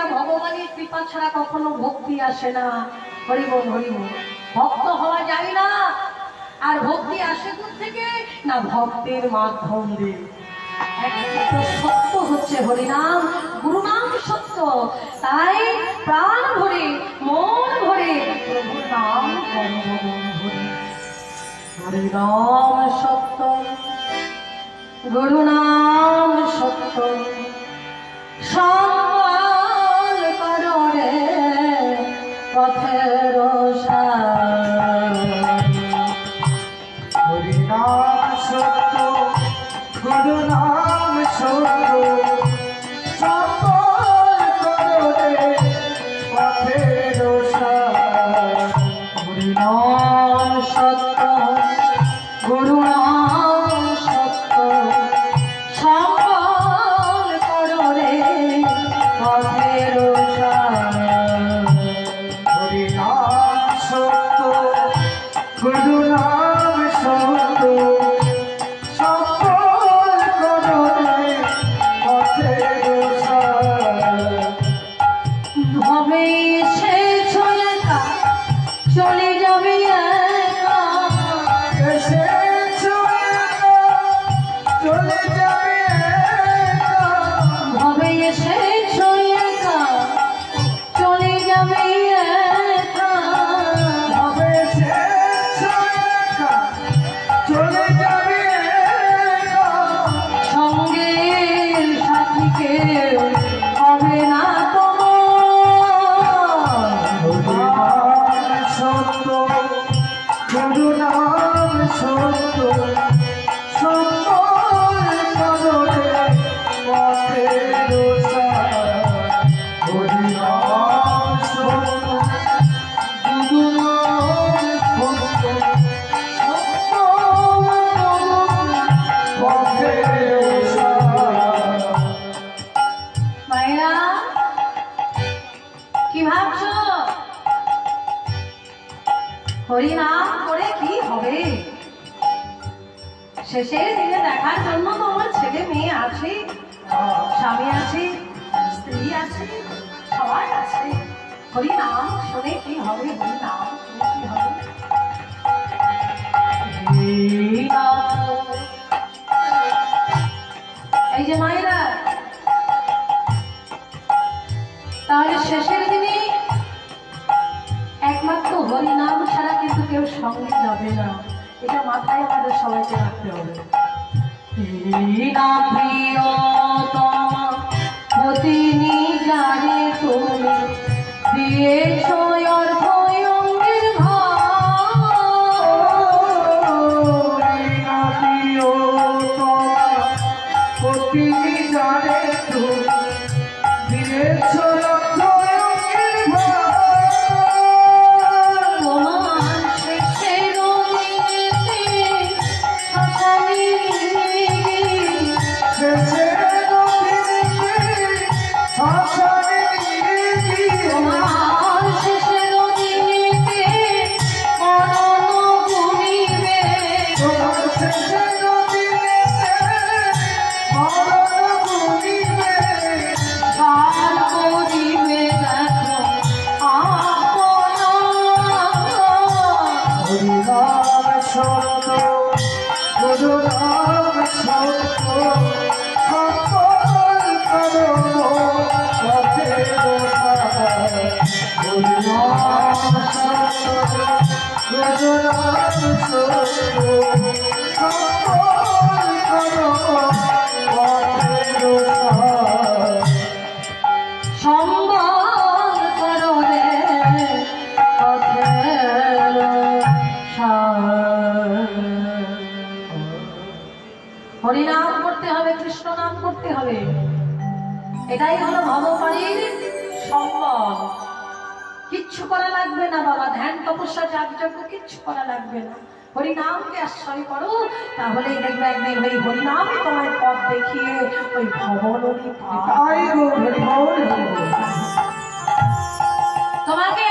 না ভগবানের কৃপা ছাড়া কখনো ভক্তি আসে না। হরিবল হরিবল ভক্ত হওয়া যায় না। আর ভক্তি আসে কোথা থেকে? না ভক্তের মাধ্যম দিয়ে। সত্য হচ্ছে হরিনাম। গুরুনাম সত্য। তাই প্রাণ ভরে, মন ভরে প্রভুর নাম হরিনাম সত্য। গুরুনাম গুরু के কি ভাবছ? হরিনাম করে কি হবে? শেষের দিনে দেখার জন্য তো আমার ছেলে মেয়ে আছে, স্বামী আছে, স্ত্রী আছে, সবাই আছে। হরিনাম শুনে কি হবে? হরিনাম। সঙ্গে যাবে না। এটা মাথায় আমাদের সবাইকে রাখতে হবে। প্রিয়তম পতিনি জানে তুমি দিয়েছ হরিনাম করতে হবে কৃষ্ণ করতে হবে। এটাই হলো ভগবানের সম্বল। কিচ্ছু করা লাগবে না বাবা ধ্যান তপস্যা যাগযজ্ঞ কিচ্ছু করা লাগবে না হরিনামকে আশ্রয় করো তাহলেই দেখবে একদিন ওই হরিনাম তোমার পথ দেখিয়ে ওই ভবন। তোমাকে